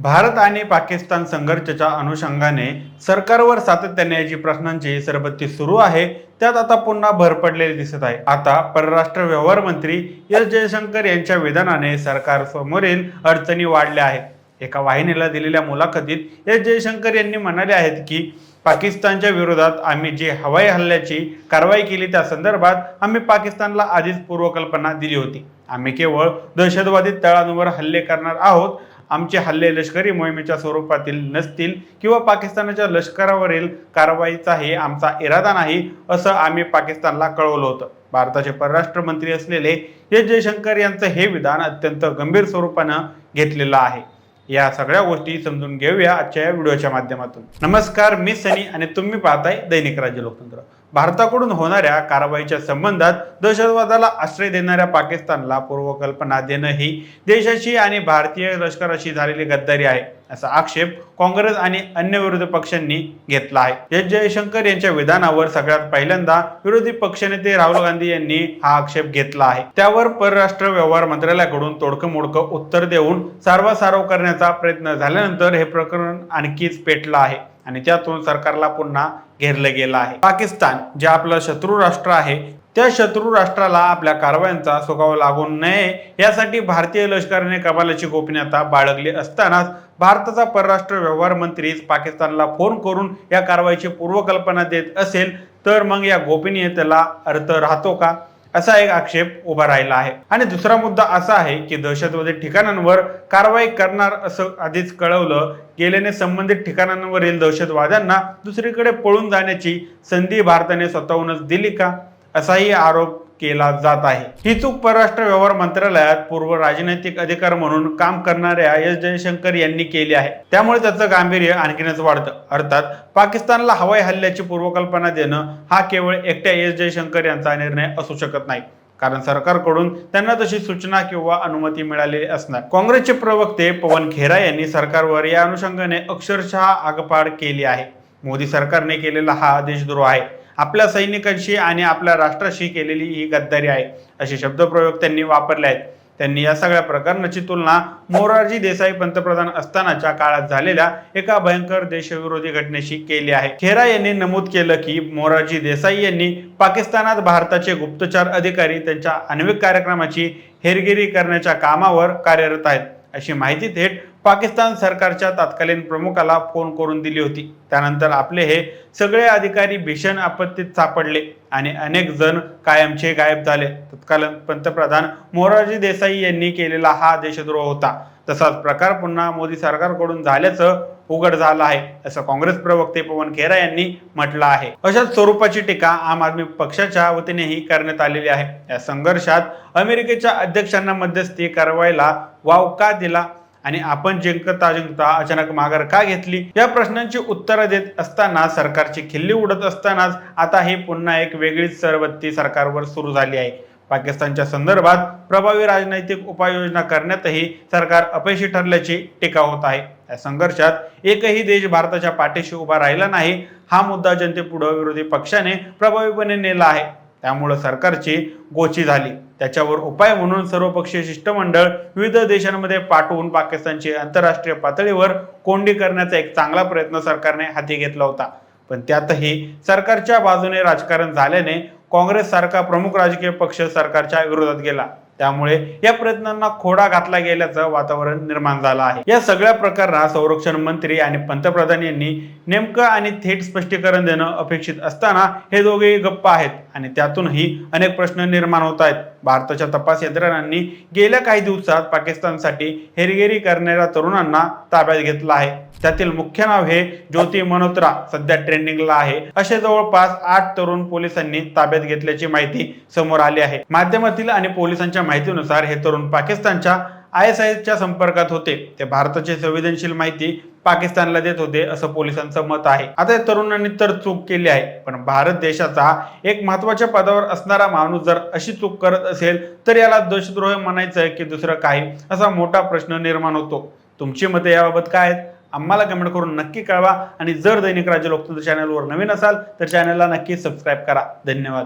भारत आणि पाकिस्तान संघर्षाच्या अनुषंगाने सरकारवर सातत्याने जी प्रश्नांची सरबत्ती सुरू आहे. त्यात आता पुन्हा भर पडलेली दिसत आहे. आता परराष्ट्र व्यवहार मंत्री एस जयशंकर यांच्या विधानाने सरकार समोरील अडचणी वाढल्या आहेत. एका वाहिनीला दिलेल्या मुलाखतीत एस जयशंकर यांनी म्हणाले आहेत की पाकिस्तानच्या विरोधात आम्ही जी हवाई हल्ल्याची कारवाई केली त्या संदर्भात आम्ही पाकिस्तानला आधीच पूर्वकल्पना दिली होती. आम्ही केवळ दहशतवादी तळांवर हल्ले करणार आहोत. आमचे हल्ले लष्करी मोहिमेच्या स्वरूपातील नसतील किंवा पाकिस्तानाच्या लष्करावरील कारवाईचाही आमचा इरादा नाही असं आम्ही पाकिस्तानला कळवलं होतं. भारताचे परराष्ट्र मंत्री असलेले एस जयशंकर यांचं हे विधान अत्यंत गंभीर स्वरूपानं घेतलेलं आहे. या सगळ्या गोष्टी समजून घेऊया आजच्या या व्हिडिओच्या माध्यमातून. नमस्कार मी सनी आणि तुम्ही पाहताय दैनिक राज्य लोकतंत्र. भारताकडून होणाऱ्या कारवाईच्या संबंधात दहशतवादाला आश्रय देणाऱ्या पाकिस्तानला पूर्वकल्पना देणं ही देशाची आणि भारतीय लष्कराशी झालेली गद्दारी आहे. असा आक्षेप काँग्रेस आणि अन्य विरोधी पक्षांनी घेतला आहे. एस. जयशंकर यांच्या विधानावर सगळ्यात पहिल्यांदा विरोधी पक्षनेते राहुल गांधी यांनी हा आक्षेप घेतला आहे. त्यावर परराष्ट्र व्यवहार मंत्रालयाकडून तोडकं मोडकं उत्तर देऊन सारवासारव करण्याचा प्रयत्न झाल्यानंतर हे प्रकरण आणखीच पेटलं आहे आणि त्यातून सरकारला पुन्हा घेरलं गेलं आहे. पाकिस्तान जे आपलं शत्रू राष्ट्र आहे त्या शत्रू राष्ट्राला आपल्या कारवायांचा सुगाव लागू नये यासाठी भारतीय लष्कराने कमालाची गोपनीयता बाळगली असतानाच भारताचा परराष्ट्र व्यवहार मंत्रीच पाकिस्तानला फोन करून या कारवाईची पूर्वकल्पना देत असेल तर मग या गोपनीयतेला अर्थ राहतो का? असा एक आक्षेप उभा राहिला आहे. आणि दुसरा मुद्दा असा आहे की दहशतवादी ठिकाणांवर कारवाई करणार असं आधीच कळवलं गेल्याने संबंधित ठिकाणांवरील दहशतवाद्यांना दुसरीकडे पळून जाण्याची संधी भारताने स्वतःहूनच दिली का? असाही आरोप केला जात आहे. ही चूक परराष्ट्र व्यवहार मंत्रालयात पूर्व राजनैतिक अधिकार म्हणून काम करणाऱ्या एस जयशंकर यांनी केली आहे. त्यामुळे त्याचं गांभीर्य आणखीनच वाढतं. अर्थात पाकिस्तानला हवाई हल्ल्याची पूर्वकल्पना देणं हा केवळ एकट्या एस जयशंकर यांचा निर्णय असू शकत नाही. कारण सरकारकडून त्यांना तशी सूचना किंवा अनुमती मिळालेली असणार. काँग्रेसचे प्रवक्ते पवन खेरा यांनी सरकारवर या अनुषंगाने अक्षरशः आगपाड केली आहे. मोदी सरकारने केलेला हा देशद्रोह आहे. आपल्या सैनिकांशी आणि आपल्या राष्ट्राशी केलेली ही गद्दारी आहे असे शब्दप्रयोग त्यांनी वापरले आहेत. त्यांनी या सगळ्या प्रकरणाची तुलना मोरारजी देसाई पंतप्रधान असतानाच्या काळात झालेल्या एका भयंकर देशविरोधी घटनेशी केली आहे. खेरा यांनी नमूद केलं की मोरारजी देसाई यांनी पाकिस्तानात भारताचे गुप्तचर अधिकारी त्यांच्या आण्विक कार्यक्रमाची हेरगिरी करण्याच्या कामावर कार्यरत आहेत. अशी माहिती थेट पाकिस्तान सरकारच्या तत्कालीन प्रमुखाला फोन करून दिली होती. त्यानंतर आपले हे सगळे अधिकारी भीषण आपत्तीत सापडले आणि अनेक जण कायमचे गायब झाले. तत्कालीन पंतप्रधान मोरारजी देसाई यांनी केलेला हा देशद्रोह होता. तसाच प्रकार पुन्हा मोदी सरकारकडून झाल्याचं उघड झालं आहे असं काँग्रेस प्रवक्ते पवन खेरा यांनी म्हटलं आहे. अशाच स्वरूपाची टीका आम आदमी पक्षाच्या वतीनेही करण्यात आलेली आहे. या संघर्षात अमेरिकेच्या अध्यक्षांना मध्यस्थी कारवाईला वाव का दिला आणि आपण जिंकता जिंकता अचानक माघार का घेतली? या प्रश्नांची उत्तरं देत असताना सरकारची खिल्ली उडत असतानाच आता ही पुन्हा एक वेगळीच सरबत्ती सरकारवर सुरू झाली आहे. पाकिस्तानच्या संदर्भात प्रभावी राजनैतिक उपाययोजना करण्यातही सरकार अपयशी ठरल्याची टीका होत आहे. या संघर्षात एकही देश भारताच्या पाठीशी उभा राहिला नाही हा मुद्दा जनतेपुढे विरोधी पक्षाने प्रभावीपणे नेला आहे. त्यामुळं सरकारची गोची झाली. त्याच्यावर उपाय म्हणून सर्वपक्षीय शिष्टमंडळ विविध देशांमध्ये पाठवून पाकिस्तानची आंतरराष्ट्रीय पातळीवर कोंडी करण्याचा एक चांगला प्रयत्न सरकारने हाती घेतला होता. पण त्यातही सरकारच्या बाजूने राजकारण झाल्याने काँग्रेस सारखा प्रमुख राजकीय पक्ष सरकारच्या विरोधात गेला. त्यामुळे या प्रयत्नांना खोडा घातला गेल्याचं वातावरण निर्माण झालं आहे. या सगळ्या प्रकरणात संरक्षण मंत्री आणि पंतप्रधान यांनी नेमकं आणि थेट स्पष्टीकरण देणं अपेक्षित असताना हे दोघेही गप्प आहेत आणि त्यातूनही अनेक प्रश्न निर्माण होत आहेत. भारताच्या तपास यंत्रणांनी गेल्या काही दिवसात पाकिस्तानसाठी हेरगिरी करणाऱ्या तरुणांना ताब्यात घेतलं आहे. त्यातील मुख्य नाव हे ज्योती मल्होत्रा सध्या ट्रेंडिंगला आहे. असे जवळपास आठ तरुण पोलिसांनी ताब्यात घेतल्याची माहिती समोर आली आहे. माध्यमातील आणि पोलिसांच्या माहितीनुसार हे तरुण पाकिस्तानच्या आय एस आयच्या संपर्कात होते. ते भारताची संवेदनशील माहिती पाकिस्तानला देत होते असं पोलिसांचं मत आहे. आता या तरुणांनी तर चूक केली आहे पण भारत देशाचा एक महत्त्वाच्या पदावर असणारा माणूस जर अशी चूक करत असेल तर याला देशद्रोह म्हणायचं की दुसरं काही असा मोठा प्रश्न निर्माण होतो. तुमची मते याबाबत काय आहेत? आम्हाला कमेंट करून नक्की कळवा. आणि जर दैनिक राज्य लोकतंत्र चॅनलवर नवीन असाल तर चॅनलला नक्की सबस्क्राईब करा. धन्यवाद.